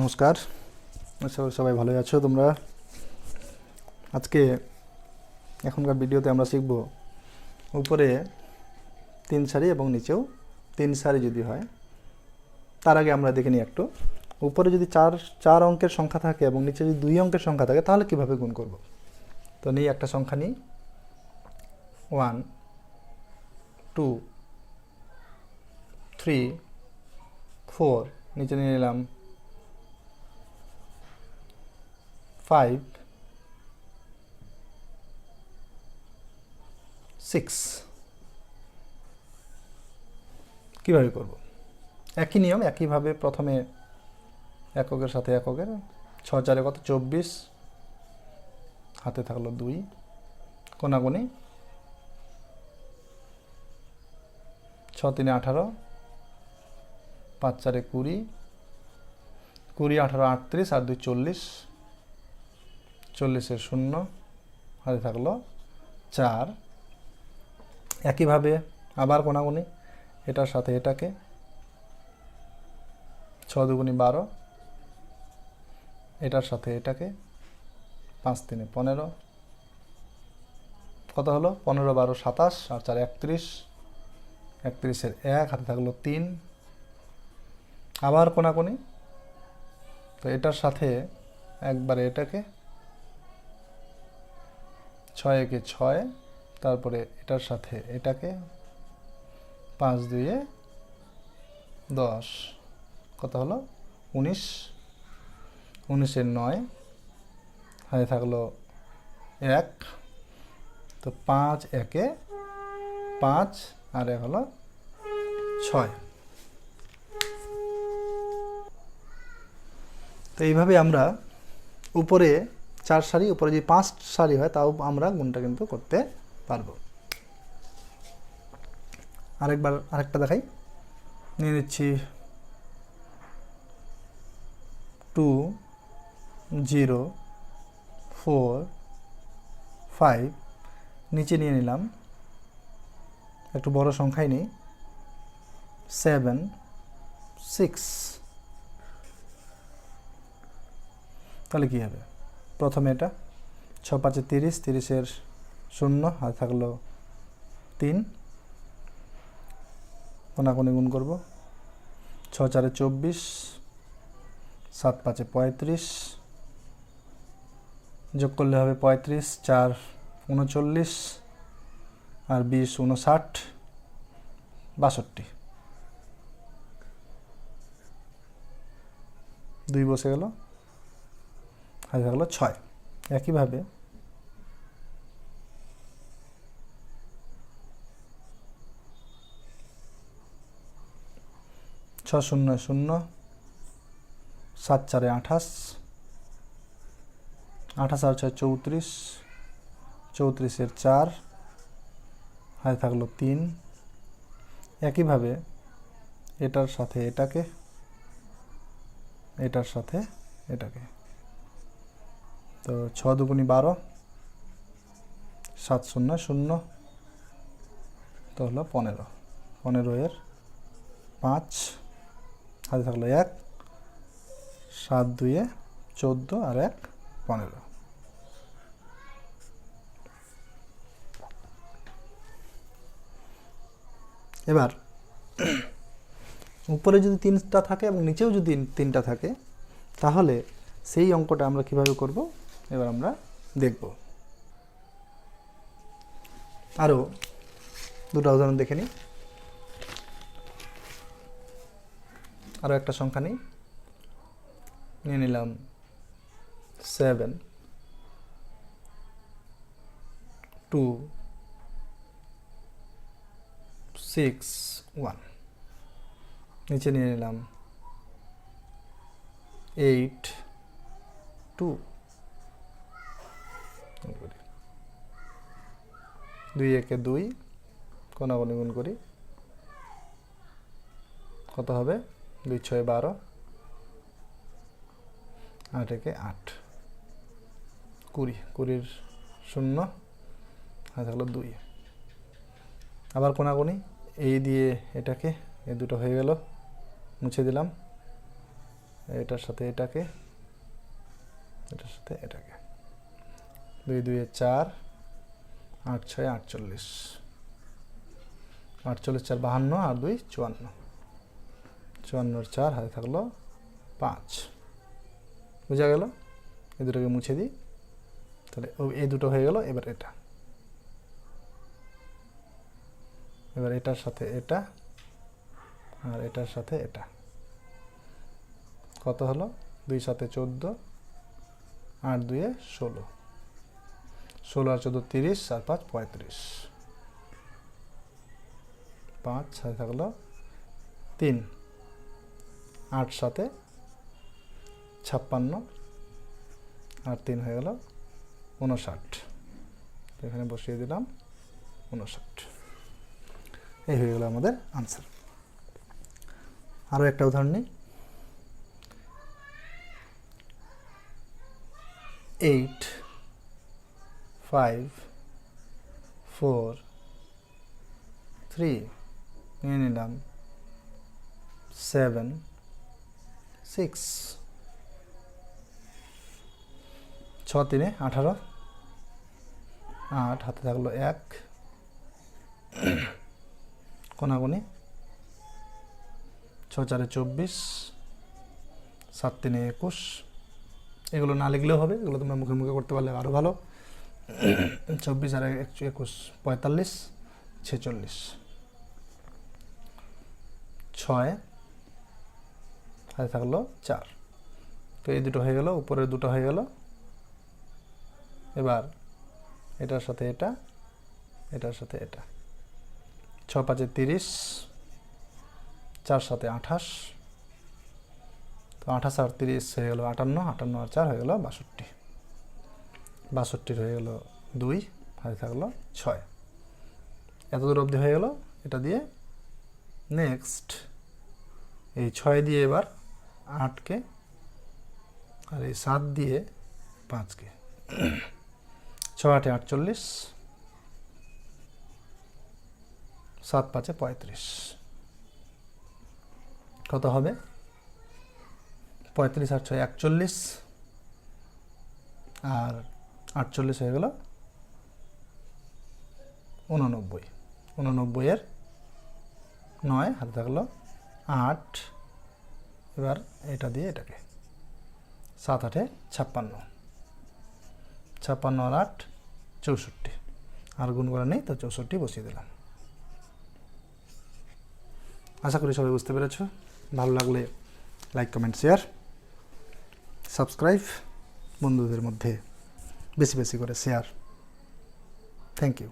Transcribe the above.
নমস্কার। আশা করি সবাই ভালোই আছো তোমরা। আজকে এখনকার ভিডিওতে আমরা শিখব উপরে তিন সারি এবং নিচেও তিন সারি যদি হয়, তার আগে আমরা দেখে নিই একটু। উপরে যদি চার চার অঙ্কের সংখ্যা থাকে এবং নিচে যদি দুই অঙ্কের সংখ্যা থাকে, তাহলে কীভাবে গুণ করব? তো নিই একটা সংখ্যা নিই। ওয়ান, টু, থ্রি, ফোর, নিচে নিয়ে নিলাম ফাইভ সিক্স কীভাবে করব? একই নিয়ম, একইভাবে প্রথমে এককের সাথে এককের ছ চারে কত? চব্বিশ, হাতে থাকল দুই, কোনাগুনি ছ তিনে আঠারো, পাঁচ চারে কুড়ি কুড়ি, আঠারো, আটত্রিশ, আর দুই চল্লিশ চল্লিশের শূন্য, হাতে থাকল চার। একইভাবে আবার কোনাগুনি এটার সাথে এটাকে ছ দুগুনি বারো, এটার সাথে এটাকে পাঁচ তিনে পনেরো। কত হলো? পনেরো বারো সাতাশ, আর চার একত্রিশ। একত্রিশের এক, হাতে থাকল তিন। আবার কোনাকুনি তো এটার সাথে একবারে এটাকে ছয় একে ছয়, তারপরে এটার সাথে এটাকে পাঁচ দুইয়ে দশ। কত হলো? উনিশ। উনিশের নয়। হাতে থাকল এক। তো পাঁচ একে পাঁচ আর এক হলো ছয়। তো এইভাবে আমরা উপরে চার সারি, উপরে যদি পাঁচ সারি হয়, তাও আমরা গুণটা কিন্তু করতে পারব। আরেকবার, আরেকটা দেখাই। নিয়ে নিচ্ছি টু, জিরো, ফোর, ফাইভ। নিচে নিয়ে নিলাম। একটু বড় সংখ্যাই নিই। Seven, six. তাহলে কী হবে? প্রথমে এটা। ছ পাঁচে তিরিশ, তিরিশের শূন্য, আর থাকল তিন। কোনাকুনি গুণ করব। ছ চারে চব্বিশ, সাত পাঁচে পঁয়ত্রিশ। যোগ করলে হবে পঁয়ত্রিশ, চার উনচল্লিশ, আর বিশ উনষাট, বাষট্টি। দুই বসে গেল। হাতে থাকল ছয়। একইভাবে ছ শূন্য শূন্য, সাত চারে আঠাশ আঠাশ আর ছয় চৌত্রিশ, চৌত্রিশের চার, হাতে থাকল তিন। একইভাবে এটার সাথে এটাকে, এটার সাথে এটাকে। তো ছ দুগুনি বারো, সাত শূন্য শূন্য, তো হলো পনেরো। পনেরো এর পাঁচ, হাতে থাকল এক, সাত দুইয়ে চোদ্দ আর এক পনেরো। এবার উপরে যদি তিনটা থাকে এবং নিচেও যদি তিনটা থাকে, তাহলে সেই অঙ্কটা আমরা কীভাবে করব? এবার আমরা দেখব। আরও দুটো উদাহরণ দেখে নিই। আরও একটা সংখ্যা নিই। নিয়ে নিলাম সেভেন টু সিক্স ওয়ান নিচে নিয়ে নিলাম এইট টু দুই একে দুই কোনাগুনি গুণ করি। কত হবে? দুই ছয় বারো। আট একে আট। কুড়ি। কুড়ির শূন্য। আর থাকল দুই। আবার কোনাগুনি এই দিয়ে এটাকে এই দুটো হয়ে গেল। মুছে দিলাম। এটার সাথে এটাকে, এটার সাথে এটাকে। দুই, দুইয়ে চার। আট ছয় আটচল্লিশ। আটচল্লিশ চার বাহান্ন আর দুই চুয়ান্ন। চুয়ান্নর চার হাতে থাকল পাঁচ। বোঝা গেল? এই দুটোকে মুছে দিই। তাহলে এই দুটো হয়ে গেল, এবার এটা। এবার এটার সাথে এটা আর এটার সাথে এটা। কত হলো? দুই সাথে চোদ্দ আট দুয়ে ষোলো। ষোলো আর চোদ্দ, তিরিশ আর পাঁচ, পঁয়ত্রিশ। পাঁচ সাথে থাকল তিন। আট সাথে ছাপ্পান্ন। আর তিন হয়ে গেল উনষাট। এখানে বসিয়ে দিলাম উনষাট। এই হয়ে গেল আমাদের আনসার আরও একটা উদাহরণ নিই। এইট ফাইভ ফোর থ্রি নিয়ে নিলাম সেভেন সিক্স ছ তিনে আঠারো, আট, হাতে থাকল এক কোনাগুনি ছ চারে চব্বিশ, সাত তিনে একুশ, এগুলো না লিখলেও হবে, এগুলো তোমরা মুখে মুখে করতে পারলে আরও ভালো। চব্বিশ আর একশো, পঁয়তাল্লিশ, ছেচল্লিশ। ছয়, হাতে থাকল চার। তো এই দুটো হয়ে গেল, উপরের দুটো হয়ে গেল। এবার এটার সাথে এটা, এটার সাথে এটা। ছ পাঁচে তিরিশ, চার সাথে আঠাশ। তো আঠাশ আর তিরিশ হয়ে গেল আটান্ন আটান্ন আর চার হয়ে গেল বাষট্টি। বাষট্টির হয়ে গেল দুই, হাতে থাকল ছয়। এত দূর অবধি হয়ে গেল, এটা দিয়ে নেক্সট এই ছয় দিয়ে এবার আটকে আর এই সাত দিয়ে পাঁচকে। ছ আটে আটচল্লিশ, সাত পাঁচে পঁয়ত্রিশ। কত হবে? পঁয়ত্রিশ আর ছয় একচল্লিশ, আর আটচল্লিশ হয়ে গেল। উননব্বই। উননব্বইয়ের নয়, হাতে থাকল আট। এবার এটা দিয়ে এটাকে। সাত আটে ছাপ্পান্ন। ছাপ্পান্ন আর আট, চৌষট্টি। আর গুণ করা নেই, তো চৌষট্টি বসিয়ে দিলাম। আশা করি সবাই বুঝতে পেরেছ। ভালো লাগলে লাইক কমেন্ট শেয়ার সাবস্ক্রাইব বন্ধুদের মধ্যে বেশি বেশি করে শেয়ার থ্যাংক ইউ